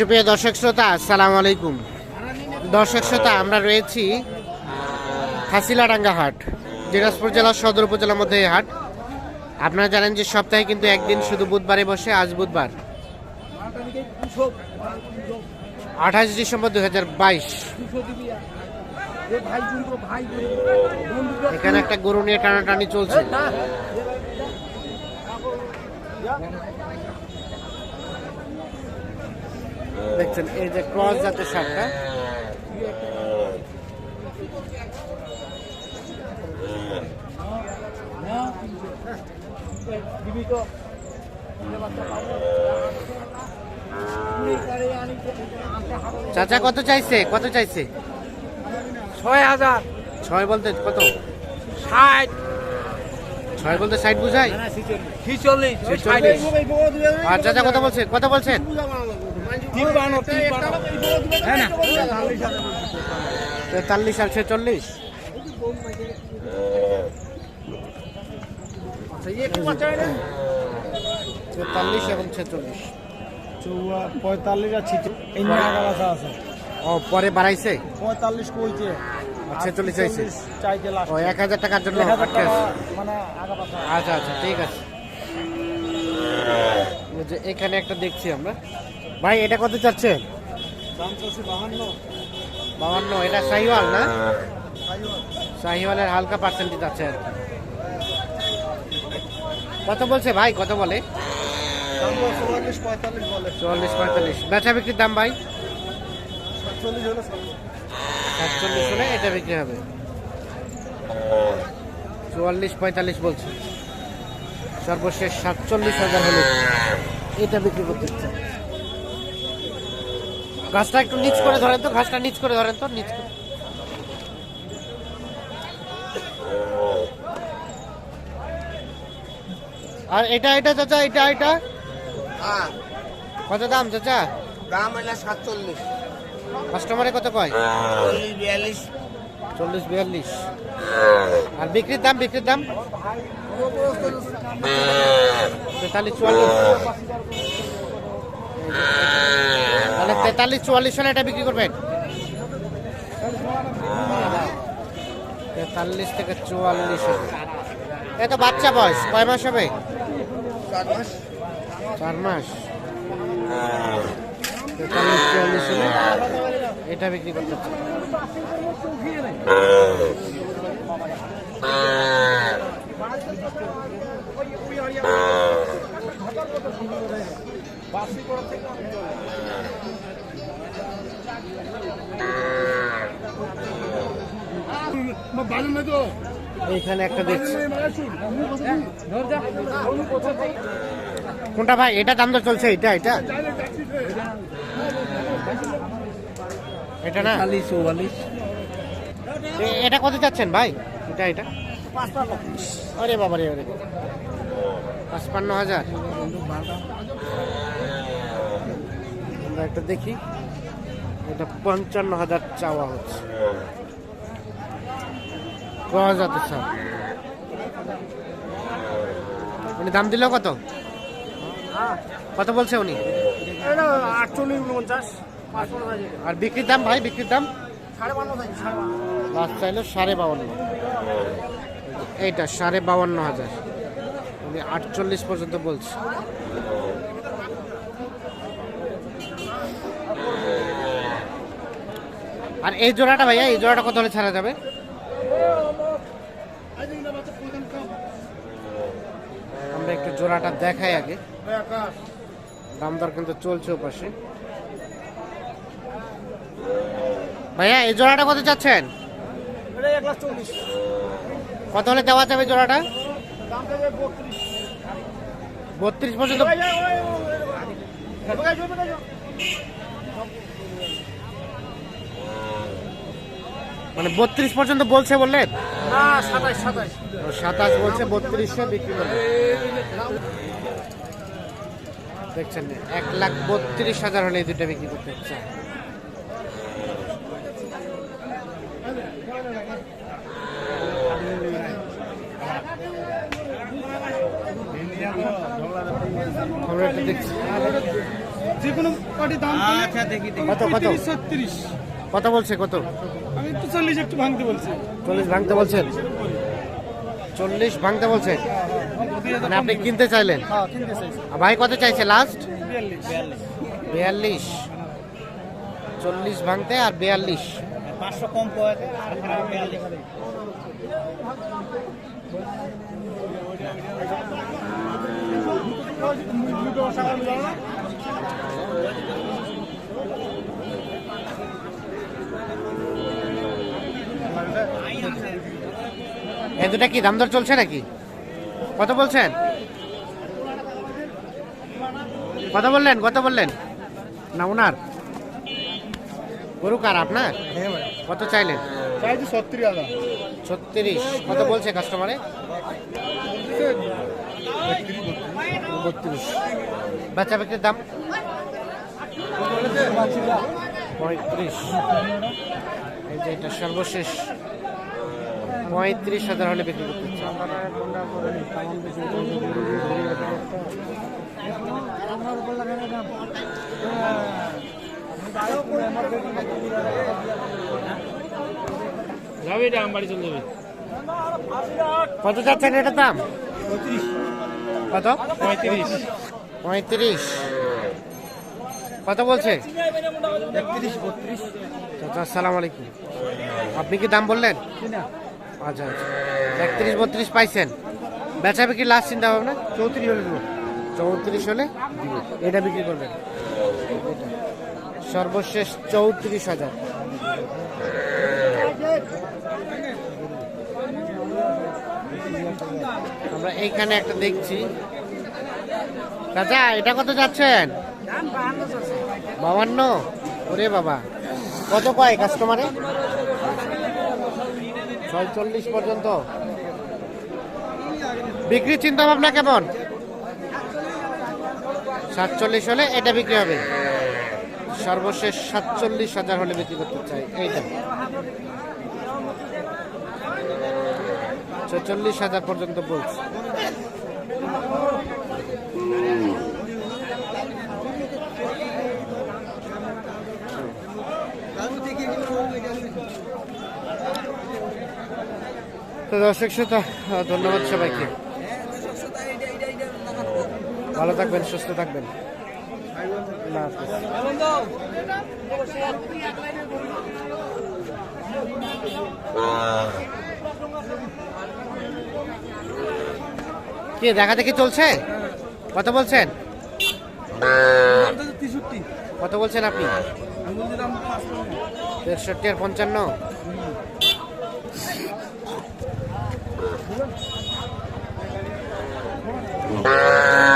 সুপ্রিয় দর্শক শ্রোতা, আসসালামু আলাইকুম। দর্শক শ্রোতা, আমরা রয়েছি হাসিলাডাঙ্গা হাট, দিনাজপুর জেলার সদর উপজেলার মধ্যে এই হাট। আপনারা জানেন যে সপ্তাহে কিন্তু একদিন শুধু বুধবারে বসে, আজ বুধবার। আঠাশ ডিসেম্বর দু বাইশ। এখানে একটা গরু নিয়ে টানাটানি চলছে। দেখছেন এই যে ক্রস জাতের সারটা চাচা কত চাইছে? কত চাইছে? ছয় হাজার। ছয় বলতে কত? ষাট। ছয় বলতে ষাট বুঝাই? ছিচল্লিশ। আর চাচা কথা বলছেন কথা বলছেন? তিপ্পান্ন তিপ্পান্ন হ্যাঁ না। তেতাল্লিশ আর ছেচল্লিশ। তেতাল্লিশ এবং ছেচল্লিশ। পঁয়তাল্লিশ আর ছিচল্লিশ। আছে। ও পরে বাড়াইছে? পঁয়তাল্লিশ কইছে। ছেচল্লিশ চাইছে ও এক হাজার টাকার জন্য। মানে আচ্ছা আচ্ছা ঠিক আছে। এখানে একটা দেখছি আমরা। ভাই এটা কত চাচ্ছেন? চাচ্ছে বাহান্ন। এটা শাহিওয়াল না? শাহিওয়ালের হালকা পার্সেন্টেজ আছে। আর কত বলছে ভাই কত বলে? চুয়াল্লিশ পঁয়তাল্লিশ। বেচা বিক্রির দাম ভাই? সাতচল্লিশ হলে সাতচল্লিশ। হলে এটা বিক্রি হবে। চুয়াল্লিশ পঁয়তাল্লিশ বলছে। সর্বশেষ সাতচল্লিশ হাজার হলে এটা বিক্রি করতে ঘাসটা একটু নিচ করে ধরেন তো ঘাসটা নিচ করে ধরেন তো নিচ করে। আর এটা এটা চাচা এটা এটা? হ্যাঁ। কত দাম চাচা? দাম হলো সাতচল্লিশ। কাস্টমারে কত কয়? চল্লিশ বিয়াল্লিশ। চল্লিশ বিয়াল্লিশ। আর বিক্রির দাম বিক্রির দাম? তেতাল্লিশ চুয়াল্লিশ। তেতাল্লিশ চুয়াল্লিশ হলে এটা বিক্রি করবেন? তেতাল্লিশ থেকে চুয়াল্লিশ এটা বাচ্চা বয়স কয় মাস হবে? চার মাস। চার তেতাল্লিশ চুয়াল্লিশ হলে এটা বিক্রি করতে একটা দেখছি। কোনটা ভাই? এটা দাম তো চলছে এটা এটা? এটা না? এটা কত চাচ্ছেন ভাই? এটা এটা? আরে বাবা রে আরে পাঁচপান্ন হাজার। আমরা একটা দেখি। এটা পঞ্চান্ন হাজার চাওয়া হচ্ছে। হাজার তো সব উনি দাম দিল কত? কত বলছে উনি? আটচল্লিশ উনপঞ্চাশ আর বিক্রির দাম ভাই বিক্রির দাম? লাস্ট চাইলো সাড়ে বাউন্ন। এইটা সাড়ে বাউন্ন হাজার। উনি আটচল্লিশ পর্যন্ত বলছে। আর এই জোড়াটা ভাইয়া, এই জোড়াটা কত হলে ছাড়া যাবে? আমরা একটু জোড়াটা দেখাই আগে। দাম দর কিন্তু চলছে ওপাশে। ভাইয়া, এই জোড়াটা কত চাচ্ছেন? কত হলে দেওয়া যাবে জোড়াটা? বত্রিশ পর্যন্ত মানে বত্রিশ পর্যন্ত বলছে বললেন? সাতাশ বলছে বত্রিশশো বিক্রি করবে দেখছেন এক লাখ বত্রিশ হাজার হলে এই দুটো বিক্রি করতে হচ্ছে। দেখছি। যে কোনো দাম আচ্ছা কত কত? ছত্রিশ। কত বলছে কত? আমি একটু চল্লিশ একটু ভাঙতে বলছি। চল্লিশ ভাঙতে বলছেন? চল্লিশ ভাঙতে বলছেন? মানে আপনি কিনতে চাইলেন? হ্যাঁ ভাই কত চাইছে লাস্ট বিয়াল্লিশ। বিয়াল্লিশ। চল্লিশ ভাঙতে আর বিয়াল্লিশ। পাঁচশো কম পড়ে এ দুটা কি দাম দর চলছে নাকি? কত বলছেন? কত বললেন? কত বললেন? না, ওনার? গরু কার আপনার? কত চাইলেন? ছত্রিশ। কত বলছে কাস্টমারে বত্রিশ। বাচ্চা বিক্রির দাম? পঁয়ত্রিশ। এই যে এটা সর্বশেষ। পঁয়ত্রিশ হাজার হলে বিক্রি করতে। যাবে এটা আমার চলে যাবে। কত যাচ্ছেন এটার দাম? কত? পঁয়ত্রিশ। পঁয়ত্রিশ। কত বলছে? একত্রিশ বত্রিশ। চাচা আসসালামু আলাইকুম। আপনি কি দাম বললেন? আচ্ছা আচ্ছা। একত্রিশ বত্রিশ পাইছেন। বেচা বিক্রি লাস্ট চিন্তা ভাবনা? চৌত্রিশ হলে দেবো। চৌত্রিশ হলে? এটা বিক্রি করবেন। সর্বশেষ চৌত্রিশ হাজার। আমরা এইখানে একটা দেখছি। চাচা এটা কত যাচ্ছেন? বাবান্ন ওরে বাবা। কত কয় কাস্টমারে ছয়চল্লিশ পর্যন্ত। বিক্রির চিন্তা ভাবনা কেমন? সাতচল্লিশ হলে এটা বিক্রি হবে। সর্বশেষ সাতচল্লিশ হাজার হলে বিক্রি করতে চাই। এইটা। ছেচল্লিশ হাজার পর্যন্ত বলছে। তো দর্শক শ্রোতা ধন্যবাদ সবাইকে। ভালো থাকবেন, সুস্থ থাকবেন। কি দেখা দেখি চলছে? কত বলছেন? কত বলছেন আপনি? তেষট্টি আর পঞ্চান্ন? Thank you.